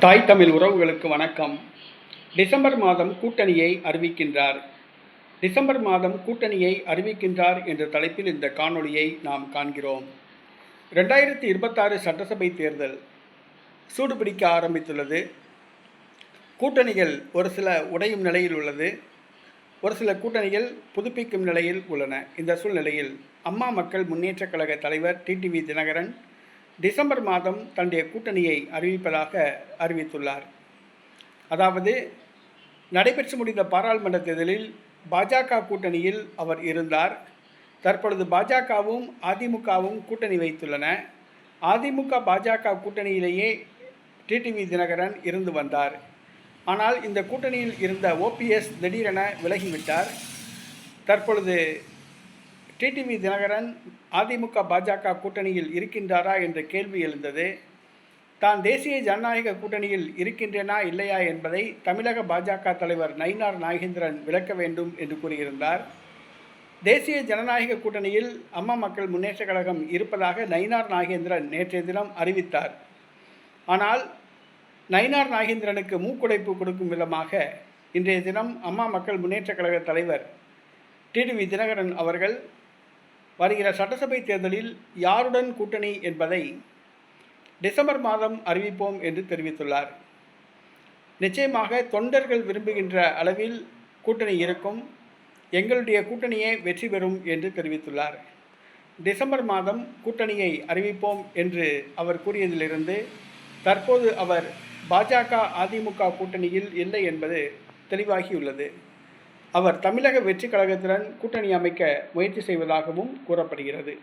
தாய் தமிழ் உறவுகளுக்கு வணக்கம். டிசம்பர் மாதம் கூட்டணியை அறிவிக்கின்றார். டிசம்பர் மாதம் கூட்டணியை அறிவிக்கின்றார் என்ற தலைப்பில் இந்த காணொளியை நாம் காண்கிறோம். ரெண்டாயிரத்தி இருபத்தாறு சட்டசபை தேர்தல் சூடுபிடிக்க ஆரம்பித்துள்ளது. கூட்டணிகள் ஒரு சில உடையும் நிலையில் உள்ளது. ஒரு சில கூட்டணிகள் புதுப்பிக்கும் நிலையில் உள்ளன. இந்த சூழ்நிலையில் அம்மா மக்கள் முன்னேற்றக் கழக தலைவர் டிடிவி தினகரன் டிசம்பர் மாதம் தன்னுடைய கூட்டணியை அறிவிப்பதாக அறிவித்துள்ளார். அதாவது நடைபெற்று முடிந்த பாராளுமன்ற தேர்தலில் பாஜக கூட்டணியில் அவர் இருந்தார். தற்பொழுது பாஜகவும் அதிமுகவும் கூட்டணி வைத்துள்ளன. அதிமுக பாஜக கூட்டணியிலேயே டிடிவி தினகரன் இருந்து வந்தார். ஆனால் இந்த கூட்டணியில் இருந்த ஓபிஎஸ் திடீரென விலகிவிட்டார். தற்பொழுது டிடிவி தினகரன் அதிமுக பாஜக கூட்டணியில் இருக்கின்றாரா என்ற கேள்வி எழுந்தது. தான் தேசிய ஜனநாயக கூட்டணியில் இருக்கின்றனா இல்லையா என்பதை தமிழக பாஜக தலைவர் நயினார் நாகேந்திரன் விளக்க வேண்டும் என்று கூறியிருந்தார். தேசிய ஜனநாயக கூட்டணியில் அம்மா மக்கள் முன்னேற்றக் கழகம் இருப்பதாக நயினார் நாகேந்திரன் நேற்றைய தினம் அறிவித்தார். ஆனால் நயினார் நாகேந்திரனுக்கு மூக்குடைப்பு கொடுக்கும் விதமாக இன்றைய தினம் அம்மா மக்கள் முன்னேற்ற கழக தலைவர் டிடிவி தினகரன் அவர்கள் வருகிற சட்டசபை தேர்தலில் யாருடன் கூட்டணி என்பதை டிசம்பர் மாதம் அறிவிப்போம் என்று தெரிவித்துள்ளார். நிச்சயமாக தொண்டர்கள் விரும்புகின்ற அளவில் கூட்டணி இருக்கும். எங்களுடைய கூட்டணியே வெற்றி பெறும் என்று தெரிவித்துள்ளார். டிசம்பர் மாதம் கூட்டணியை அறிவிப்போம் என்று அவர் கூறியதிலிருந்து தற்போது அவர் பாஜக அதிமுக கூட்டணியில் இல்லை என்பது தெளிவாகியுள்ளது. அவர் தமிழக வெற்றி கழகத்துடன் கூட்டணி அமைக்க முயற்சி செய்வதாகவும் கூறப்படுகிறது.